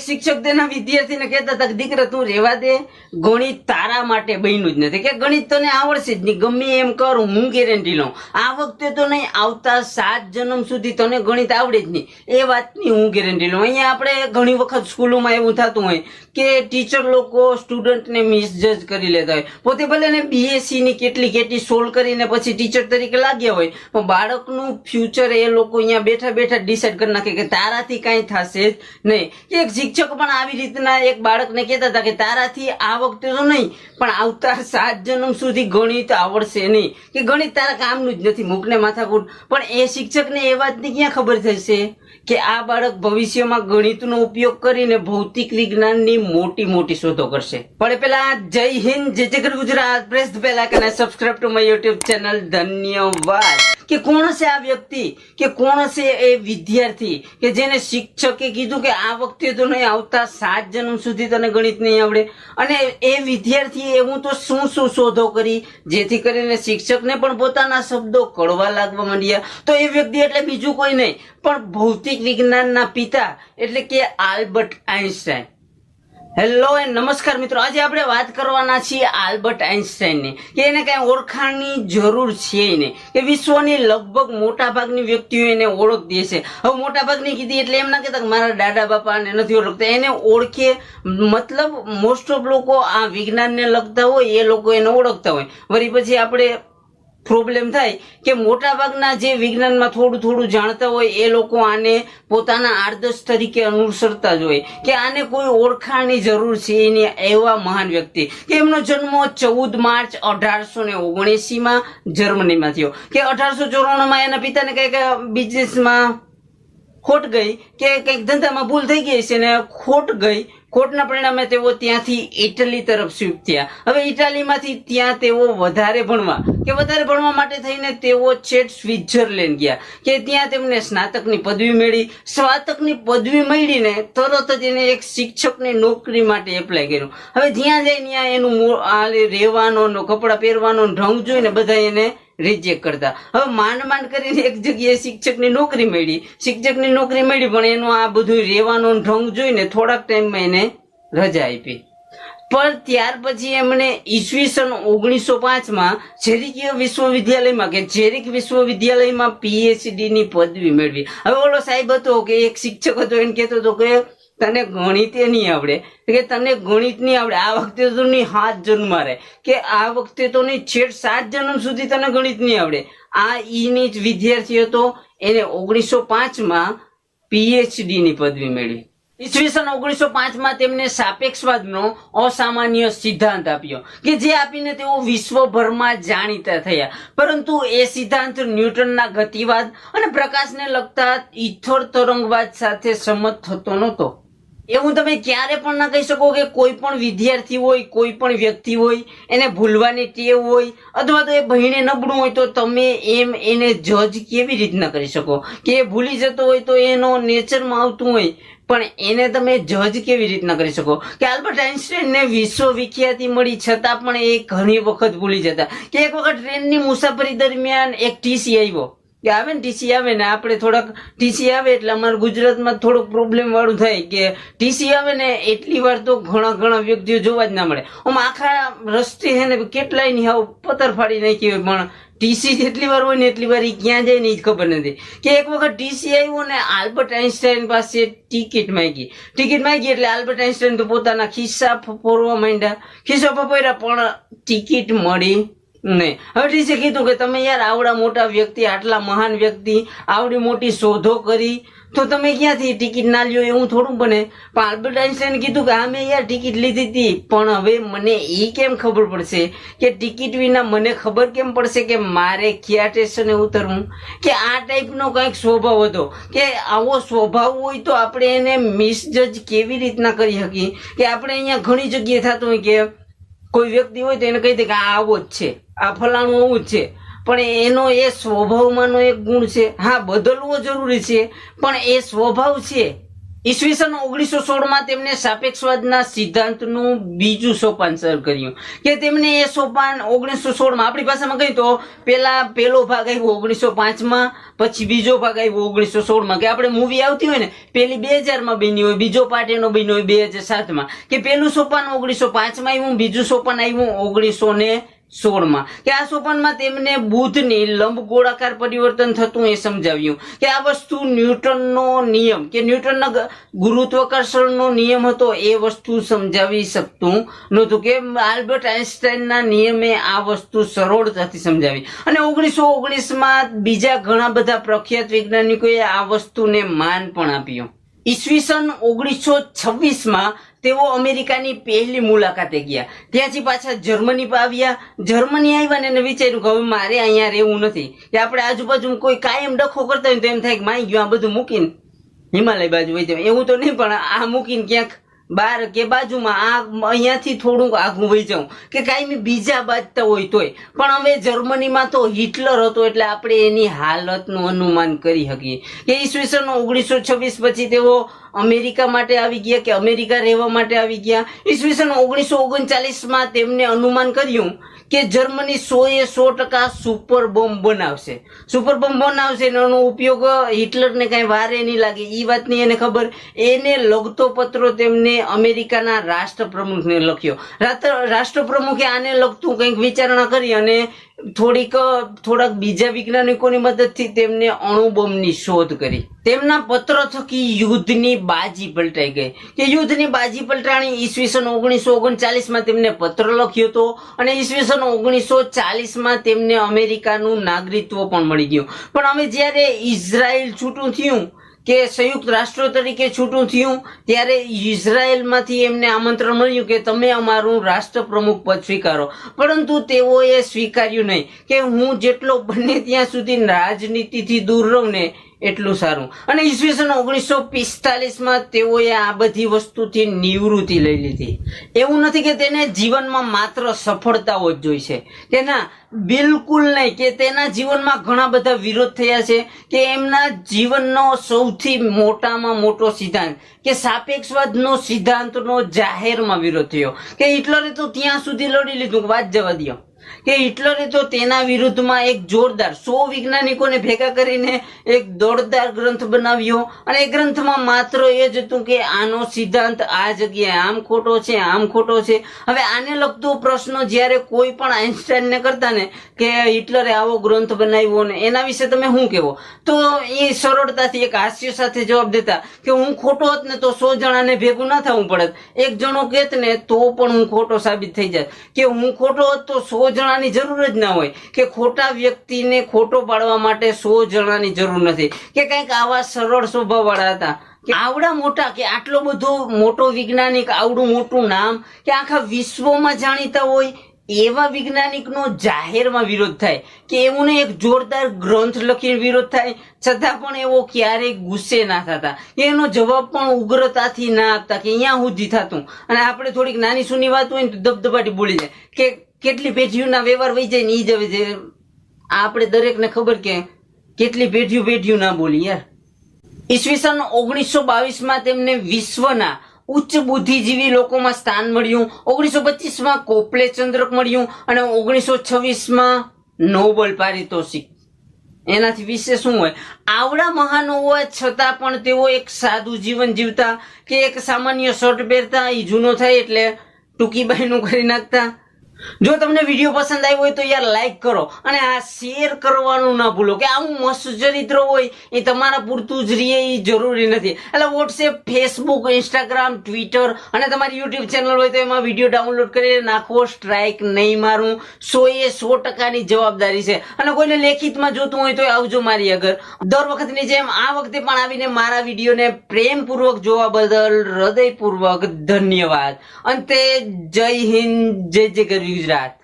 એક શિક્ષક તેના વિદ્યાર્થીને કહેતા હતા કે, દીકરા, તું રહેવા દે. ગણિત તારા માટે બન્યું જ નથી. કે ગણિત તને આવડશે જ નહીં. ગમે એમ કર, હું ગેરંટી લઉં. આ વખતે તો નહીં, આવતા સાત જન્મ સુધી તને ગણિત આવડે જ નહીં. એ વાતની હું ગેરંટી લઉં. અહીંયા આપણે ઘણી વખત સ્કૂલોમાં એવું થતું હોય કે ટીચર લોકો સ્ટુડન્ટને મિસજજ કરી લેતા હોય. પોતે ભલે ને બીએસસી ની કેટલી કેટલી સોલ્વ કરીને પછી ટીચર તરીકે લાગ્યા હોય, પણ બાળકનું ફ્યુચર એ લોકો અહીંયા બેઠા બેઠા ડિસાઈડ કરી નાખે કે તારાથી કાંઈ થશે જ નહીં. એક શિક્ષક પણ આવી રીતના એક બાળકને કહેતા હતા કે તારાથી આ વખતે તો નહીં, પણ આવતા સાત જન્મ સુધી ગણિત આવડશે નહીં. કે ગણિત તારા કામનું જ નથી, મૂકને માથાકૂટ. પણ એ શિક્ષકને એ વાતની ક્યાં ખબર થશે? કે આ બાળક ભવિષ્યમાં ગણિતનો ઉપયોગ કરીને ભૌતિક વિજ્ઞાનની મોટી મોટી શોધો કરશે. પણ પેલા જય હિન્દ, જય જગત ગુજરાત. પ્રેસ પહેલા કે subscribe to my YouTube channel ધન્યવાદ. કે કોણ છે આ વ્યક્તિ? કે કોણ છે એ વિદ્યાર્થી? કે જેને શિક્ષકે કીધું કે આ વખતે તો નહીં આવતા સાત જન્મ સુધી તને ગણિત નહીં આવડે? અને એ વિદ્યાર્થીએ એવું તો શું શું શોધો કરી? જેથી કરીને શિક્ષકને પણ પોતાના શબ્દો કડવા લાગવા માંડ્યા. તો એ વ્યક્તિ એટલે બીજું કોઈ નહીં. પણ ભૌતિક વિજ્ઞાનના પિતા એટલે કે આલ્બર્ટ આઇન્સ્ટાઈન હેલો એન્ડ નમસ્કાર મિત્રો. આજે આપણે વાત કરવાના છીએ આલ્બર્ટ આઇન્સ્ટાઈનની કે એને કાંઈ ઓળખાણની જરૂર છે નહીં. કે વિશ્વની લગભગ મોટાભાગની વ્યક્તિઓ એને ઓળખતી હશે. હવે મોટાભાગની કીધી એટલે એમ ના કહેતા કે મારા દાદા બાપાને નથી ઓળખતા. એને ઓળખે મતલબ મોસ્ટ ઓફ લોકો આ વિજ્ઞાનને લગતા હોય એ લોકો એને ઓળખતા હોય. વળી પછી આપણે પ્રોબ્લેમ થાય કે મોટા ભાગના જે વિજ્ઞાનમાં થોડું થોડું જાણતા હોય, એ લોકો આને પોતાના આદર્શ તરીકે અનુસરતા જ હોય કે આને કોઈ ઓળખાણની જરૂર છે એની એવા મહાન વ્યક્તિ. કે એમનો જન્મ ચૌદ માર્ચ અઢારસો ને ઓગણએસીમાં જર્મનીમાં થયો. કે અઢારસો ચોરાણુંમાં એના પિતાને કંઈક બિઝનેસમાં ખોટ ગઈ કે કંઈક ધંધામાં ભૂલ થઈ ગઈ છે ને ખોટ ગઈ ખોટના પરિણામે તેઓ ત્યાંથી ઇટલી તરફ શિફ્ટ થયા હવે ઇટાલીમાંથી ત્યાં તેઓ વધારે ભણવા, કે વધારે ભણવા માટે થઈને તેઓ છેટ સ્વિટ્ઝરલેન્ડ ગયા, કે ત્યાં તેમને સ્નાતકની પદવી મળી. સ્નાતકની પદવી મળીને તરત જ એને એક શિક્ષકની નોકરી માટે એપ્લાય કર્યું. હવે જ્યાં જાય ત્યાં એનું રહેવાનો કપડાં પહેરવાનો ઢંગ જોઈને બધા એને રિજેક્ટ કરતા. હવે માંડ માંડ કરીને એક જગ્યાએ શિક્ષકની નોકરી મળી. શિક્ષકની નોકરી મળી પણ એનું આ બધું રહેવાનો ઢંગ જોઈને થોડાક ટાઈમમાં એને રજા આપી. પણ ત્યાર પછી એમણે ઈસવીસન ઓગણીસો પાંચમાં જેરિકીય વિશ્વવિદ્યાલયમાં કે ઝેરિક વિશ્વવિદ્યાલયમાં પીએચડીની પદવી મેળવી. હવે ઓલો સાહેબ હતો કે એક શિક્ષક હતો, એને કહેતો હતો કે તને ગણિતે નહીં આવડે. કે તને ગણિત નહીં આવડે. આ વખતે તો નહીં હાથ જન્મ મારે. કે આ વખતે તો નહીં છેક સાત જન્મ સુધી તને ગણિત નહીં આવડે. આ ઈની જ વિદ્યાર્થી હતો એને ઓગણીસો પાંચમાં પીએચડી ની પદવી મેળવી. ઈસવીસન ઓગણીસો પાંચમાં તેમને સાપેક્ષવાદનો અસામાન્ય સિદ્ધાંત આપ્યો. કે જે આપીને તેઓ વિશ્વભરમાં જાણીતા થયા. પરંતુ એ સિદ્ધાંત ન્યૂટનના ગતિવાદ અને પ્રકાશને લગતા ઇથોર તરંગવાદ સાથે સંમત થતો નહોતો. એવું તમે ક્યારે પણ ના કહી શકો કે કોઈ પણ વિદ્યાર્થી હોય, કોઈ પણ વ્યક્તિ હોય, એને ભૂલવાની ટેવ હોય, અથવા તો એ ભણીને નબળું હોય, તો તમે એમ એને જજ કેવી રીતના કરી શકો? કે એ ભૂલી જતો હોય તો એનો નેચરમાં આવતું હોય, પણ એને તમે જજ કેવી રીતના કરી શકો? કે આલ્બર્ટ આઇન્સ્ટાઈનને વિશ્વ વિખ્યાતિ મળી છતાં પણ એ ઘણી વખત ભૂલી જતા. કે એક વખત ટ્રેનની મુસાફરી દરમિયાન એક ટીસી આવ્યો. કે આવે ને ટીસી આવે ને આપણે થોડાક ટીસી આવે એટલે અમારે ગુજરાતમાં થોડોક પ્રોબ્લેમ વાળું થાય કે ટીસી આવે ને એટલી વાર તો ઘણા ઘણા વ્યક્તિઓ જોવા જ ના મળે. આમ આખા રસ્તે છે ને કેટલાય નહીં આવું પતર ફાડી નાખી હોય, પણ ટીસી જેટલી વાર હોય ને એટલી વાર ઈ ક્યાં જાય ને એ જ ખબર નથી. કે એક વખત ટીસી આવ્યું ને આલ્બર્ટ આઇન્સ્ટાઈન પાસે ટિકિટ માંગી. ટિકિટ માંગી એટલે આલ્બર્ટ આઇન્સ્ટાઈન તો પોતાના ખિસ્સા ફોરવા માંડ્યા. ખિસ્સા ફોર્યા, પણ ટિકિટ મળી નહીં. હવે કીધું કે તમે યાર આવડા મોટા વ્યક્તિ, આટલા મહાન વ્યક્તિ, આવડી મોટી શોધો કરી, તો તમે ક્યાંથી ટિકિટ ના લ્યો એવું થોડું બને? પણ આલ્બર્ટ આઇન્સ્ટાઈને કીધું કે આ મેં યાર ટિકિટ લીધી હતી, પણ હવે મને એ કેમ ખબર પડશે? કે ટિકિટ વિના મને ખબર કેમ પડશે કે મારે કયા સ્ટેશને ઉતરવું? કે આ ટાઈપનો કંઈક સ્વભાવ હતો. કે આવો સ્વભાવ હોય તો આપણે એને મિસજજ કેવી રીતના કરી શકીએ? કે આપણે અહીંયા ઘણી જગ્યાએ થતું હોય કે કોઈ વ્યક્તિ હોય તો એને કહી દે કે આ આવો જ છે, આ ફલાણું આવું જ છે. પણ એનો એ સ્વભાવમાંનો એક ગુણ છે. હા, બદલવો જરૂરી છે, પણ એ સ્વભાવ છે. ઈસવીસન ઓગણીસો સોળમાં તેમને સાપેક્ષવાદના સિદ્ધાંતનું બીજું સોપાન સર કર્યું. કે તેમને એ સોપાન ઓગણીસો સોળમાં, આપણી ભાષામાં કહી તો પેલા પેલો ભાગ આવ્યો ઓગણીસો પાંચમાં, પછી બીજો ભાગ આવ્યો ઓગણીસો સોળમાં. કે આપણે મૂવી આવતી હોય ને, પેલી બે હજારમાં બની હોય, બીજો પાર્ટ એનો બન્યો હોય બે હજાર સાતમાં. કે પેલું સોપાન ઓગણીસો પાંચમાં આવ્યું, બીજું સોપાન આવ્યું ઓગણીસો ને સોળમાં. કે આ સોપાનમાં તેમને બુધની લંબ ગોળાકાર પરિવર્તન થતું એ સમજાવ્યું. કે આ વસ્તુ ન્યૂટનનો નિયમ, કે ન્યૂટનના ગુરુત્વાકર્ષણનો નિયમ હતો એ વસ્તુ સમજાવી શકતું નહોતું. કે આલ્બર્ટ આઇન્સ્ટાઈનના નિયમે આ વસ્તુ સરળતાથી સમજાવી. અને ઓગણીસો ઓગણીસમાં બીજા ઘણા બધા પ્રખ્યાત વૈજ્ઞાનિકોએ આ વસ્તુને માન પણ આપ્યું. ઈસવીસન ઓગણીસો છવ્વીસમાં તેઓ અમેરિકાની પહેલી મુલાકાતે ગયા. ત્યાંથી પાછા જર્મની આવ્યા. જર્મની આવ્યા ને વિચાર્યું કે હવે મારે અહીંયા રહેવું નથી. કે આપણે આજુબાજુ કોઈ કાયમ ડખો કરતા હોય તો એમ થાય કે માઈ ગયું આ બધું મૂકીને હિમાલય બાજુ વહી જાય એવું તો નહીં, પણ આ મૂકીને ક્યાંક બાર કે બાજુમાં આ અહીંયાથી થોડુંક આગું વહી જાઉં કે કાંઈ બીજા બાજતા હોય તોય. પણ હવે જર્મનીમાં તો હિટલર હતો એટલે આપણે એની હાલતનું અનુમાન કરી શકીએ. કે ઈસવીસન ઓગણીસો છવ્વીસ પછી તેઓ અમેરિકા માટે આવી ગયા કે અમેરિકા રહેવા માટે આવી ગયા. ઈસવીસન ઓગણીસો ઓગણચાલીસમાં તેમને અનુમાન કર્યું કે જર્મની સો એ સો ટકા સુપર બોમ્બ બનાવશે. સુપર બોમ્બ બનાવશે એનો ઉપયોગ હિટલરને કાંઈ વારે નહીં લાગે. એ વાતની એને ખબર. એને લગતો પત્રો તેમને અમેરિકાના રાષ્ટ્રપ્રમુખને લખ્યો. રાષ્ટ્રપ્રમુખે આને લગતું કંઈક વિચારણા કરી અને થોડીક, થોડાક બીજા વૈજ્ઞાનિકોની મદદથી તેમને અણુબોમ્બની શોધ કરી. તેમના પત્ર થકી યુદ્ધની બાજી પલટાઈ ગઈ. કે યુદ્ધની બાજી પલટાણી ઈસવીસન ઓગણીસો ઓગણચાલીસમાં તેમને પત્ર લખ્યો હતો અને ઈસવીસન ઓગણીસો ચાલીસમાં તેમને અમેરિકાનું નાગરિકત્વ પણ મળી ગયું. પણ અમે જ્યારે ઇઝરાયલ છૂટું થયું કે સંયુક્ત રાષ્ટ્રો તરીકે છૂટું થયું, ત્યારે ઇઝરાયલમાંથી એમને આમંત્રણ મળ્યું કે તમે અમારું રાષ્ટ્ર પ્રમુખ પદ સ્વીકારો. પરંતુ તેઓએ સ્વીકાર્યું નહીં કે હું જેટલો બને ત્યાં સુધી રાજનીતિથી દૂર રહું ને એટલું સારું. અને ઈસવીસન ઓગણીસો પિસ્તાલીસમાં તેઓએ આ બધી વસ્તુથી નિવૃત્તિ લઈ લીધી. એવું નથી કે તેને જીવનમાં માત્ર સફળતાઓ જ જોઈ છે. ના બિલકુલ નહીં, કે તેના જીવનમાં ઘણા બધા વિરોધ થયા છે, કે એમના જીવનનો સૌથી મોટામાં મોટો સિદ્ધાંત, કે સાપેક્ષવાદનો સિદ્ધાંતનો જાહેરમાં વિરોધ થયો, કે હિટલરે તો ત્યાં સુધી લડી લીધું વાત જવા દ્યો. કે હિટલરે તો તેના વિરુદ્ધમાં એક જોરદાર સો વૈજ્ઞાનિકોને ભેગા કરીને એક દોડદાર ગ્રંથ બનાવ્યો. અને એ ગ્રંથમાં માત્ર એ જ હતું કે આનો સિદ્ધાંત આ જગ્યાએ આમ ખોટો છે, આમ ખોટો છે. હવે આને લગતો પ્રશ્ન જ્યારે કોઈ પણ આઇન્સ્ટાઈનને કરતા ને કે હિટલરે આવો ગ્રંથ બનાવ્યો ને એના વિશે તમે શું કહેવો? તો એ સરળતાથી એક હાસ્ય સાથે જવાબ દેતા કે હું ખોટો હોત ને તો સો જણાને ભેગું ના થવું પડત. એક જણો કહેત ને તો પણ હું ખોટો સાબિત થઈ જાય કે હું ખોટો હોત તો સો જણાની જરૂર જ ના હોય. કે ખોટા વ્યક્તિને ખોટો પાડવા માટે સો જણાની જરૂર નથી. કે કંઈક આવા સરળ સ્વભાવવાળા હતા. કે આવડા મોટા, કે આટલો બધો મોટો વૈજ્ઞાનિક, આવડું મોટું નામ, કે આખા વિશ્વમાં જાણીતા હોય, એવા વૈજ્ઞાનિકનો જાહેરમાં વિરોધ થાય. કે એવું ને એક જોરદાર ગ્રંથ લખીને વિરોધ થાય, છતાં પણ એવો ક્યારેય ગુસ્સે ના થતા. એનો જવાબ પણ ઉગ્રતાથી ના આપતા, કે અહીંયા સુધી થતું. અને આપણે થોડીક નાની સુની વાત હોય ને તો ધબધબાટી બોલી જાય. કે કેટલી પેઢીઓના વ્યવહાર વહી જાય ને ઈ જ હવે જે આપણે દરેકને ખબર કે કેટલી પેઢીઓ પેઢીઓ ના બોલી, યાર. ઈસવીસન ઓગણીસો બાવીસમાં તેમને વિશ્વના ઉચ્ચ બુદ્ધિજીવી લોકોમાં સ્થાન મળ્યું, ઓગણીસો પચીસમાં કોપલે ચંદ્રક મળ્યું અને ઓગણીસો છવ્વીસમાં નોબલ પારિતોષિક. એનાથી વિશે શું હોય? આવડા મહાન હોવા છતાં પણ તેઓ એક સાદું જીવન જીવતા કે એક સામાન્ય શર્ટ પહેરતા એ જૂનો થાય એટલે ટૂંકી બહેનું કરી નાખતા. જો તમને વીડિયો પસંદ આવ્યો હોય તો યાર લાઈક કરો અને આ શેર કરવાનું ના ભૂલો કે આવું મસ્ત ચરિત્ર હોય એ તમારા પૂરતું જ રહીએ એ જરૂરી નથી. એટલે વોટ્સએપ ફેસબુક ઇન્સ્ટાગ્રામ ટ્વિટર અને તમારી યુટ્યુબ ચેનલ હોય તો એમાં વીડિયો ડાઉનલોડ કરીને નાખો સ્ટ્રાઇક નહીં મારું. સો એ સો ટકાની જવાબદારી છે. અને કોઈને લેખિતમાં જોતું હોય તો આવજો મારી આગળ. દર વખતની જેમ આ વખતે પણ આવીને મારા વિડીયોને પ્રેમપૂર્વક જોવા બદલ હૃદયપૂર્વક ધન્યવાદ. અંતે જય હિન્દ, જય જય ગરવી. ગુજરાત.